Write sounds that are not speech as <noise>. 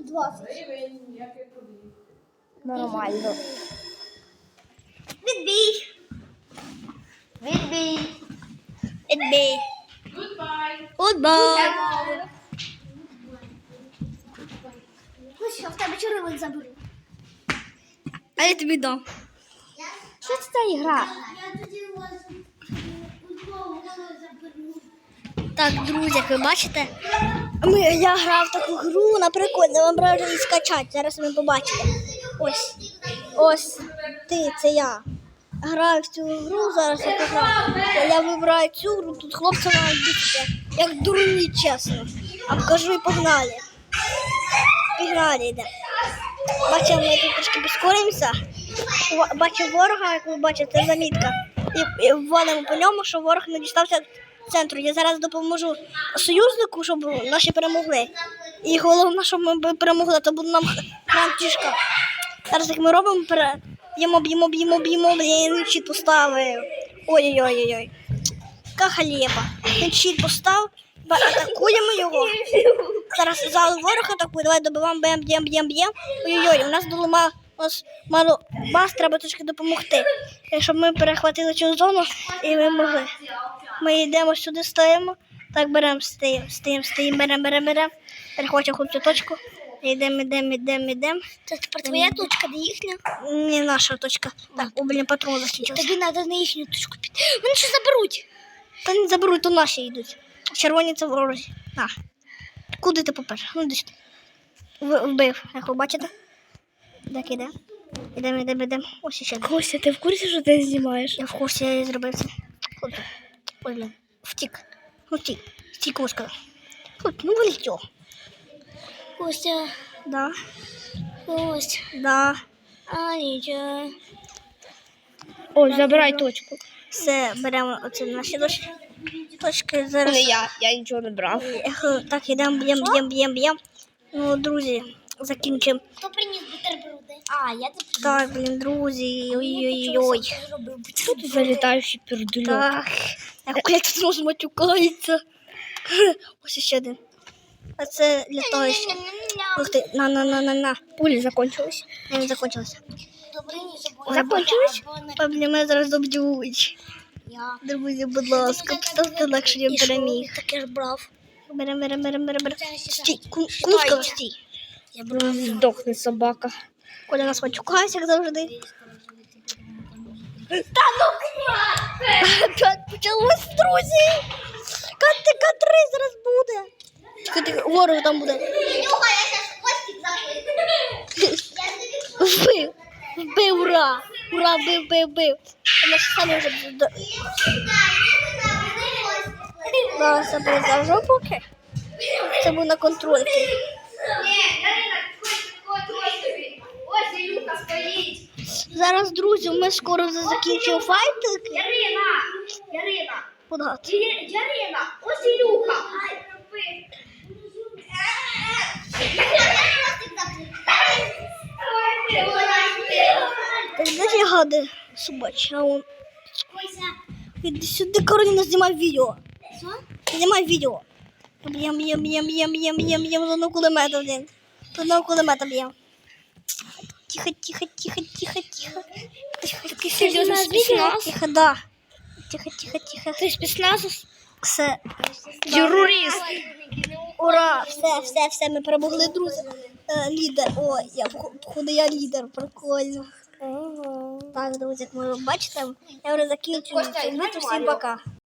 20. Нормально. Відбій. Відбій. Відбій. Goodbye. Гудбай. Ну що, в тебе черевик заберу. А я тобі дам. Що це за ігра? Я тоді у вас футбол заберу. Так, друзі, ви бачите, ми, я грав таку гру, наприклад, вам брав її скачати. Зараз ви побачите. Ось. Ось ти, це я. Граю в цю гру, зараз я пограю. Я вибираю цю гру, тут хлопці мають бігти, як дурні, чесно. А покажу і погнали. Пігнали йде. Бачимо, ми тут трошки прискоримося. Ва- Бачу ворога, як ви бачите, це замітка. І, і ввалимо по ньому, що ворог не дістався центру. Я зараз допоможу союзнику, щоб наші перемогли. І головне, щоб ми перемогли, то буде нам храм тішка. Зараз як ми робимо, пере... б'ємо, б'ємо, б'ємо, б'ємо, блін, щит поставив. Ой-ой-ой-ой. Яка халєба. Він щит постав, атакуємо його. Зараз зал ворог атакує, давай добиваємо, б'єм, б'єм, б'єм, б'єм. Ой-ой-ой, у нас було нас мало баз, треба трошки допомогти. Щоб ми перехватили цю зону і ми могли. Ми йдемо сюди, стоїмо. Так, беремо, стоїмо, стоїмо, стоїмо, беремо, беремо, беремо. Перехвачуємо хлопцю точку. Йдемо, йдемо, йдемо, йдемо. Це тепер твоя точка, не їхня? Не наша точка. Так, о, блін, патрон закінчився. Тобі треба на їхню точку піти. Вони що заберуть? Та не заберуть, то наші йдуть. Червоні це ворожі. На. Куди ти попер? Ну, десь. Вбив, як ви бачите. Так, іде. Ідемо, ідемо, ідемо. Ось ще. Костя, ти в курсі, що ти знімаєш? Я в курсі я зробив це. Хлопці. Ой, блін. Втік. Ну, втік. Втік, ложка. Хлопці, ну вилетів. Костя. Да. Кость. Да. А, нічого. Ой, забирай точку. Все, беремо оце наші точки. Точки зараз. Не я, я нічого не брав. Ех, Так, йдемо, б'ємо, б'ємо, б'ємо, б'ємо. Ну, друзі, закінчимо. Хто приніс бутерброди? А, я тут Так, блін, друзі, ой-ой-ой. Що тут за пердульок? Так, як тут матюкається. <laughs> Ось ще один. А це що... Ух ти, на, на, на, на, на. Пулі закончились. Не забудь. Закончились? Паблі, мене зараз доб'ють. Друзі, будь ласка, поставте лайк, щоб я переміг. Таке ж брав. Берем, берем, берем, берем, берем. Стій, ку- стій. Я брав. Здохне собака. Коля нас матюкається, як завжди. ну, Опять почалось, друзі. К3 зараз буде. Тихо, ворог там буде. Нюха, я зараз хвостик забив. Вбив. Вбив, ура. Ура, вбив, вбив, вбив. А Ми самі вже... до- Да, це буде за жопуки. Це буде на контрольці. Ні, Ярина, ось Ось Ілюха стоїть. Зараз, друзі, ми скоро вже закінчимо файтик. Ярина, Ярина, Подати. Ярина, ось Ілюха. Так, де ж гади собача? Он. Іди сюди, Кароліна, знімай відео. Знімай відео. Б'єм, б'єм, б'єм, б'єм, б'єм, б'єм, б'єм, з одного кулемета, блін. З одного кулемета б'єм. Тихо, тихо, тихо, тихо, тихо. Тихо, тихо, серйозно, тихо, спецназ? Тихо, да. Тихо, тихо, тихо. Ти спецназу? Все. Терорист. Ура! Все, все, все, ми перемогли, друзі. Е, лідер. О, я походу я лідер, прикольно. Так, друзі, як ви бачите, я вже закінчую. Костя, цю битву. Всім пока.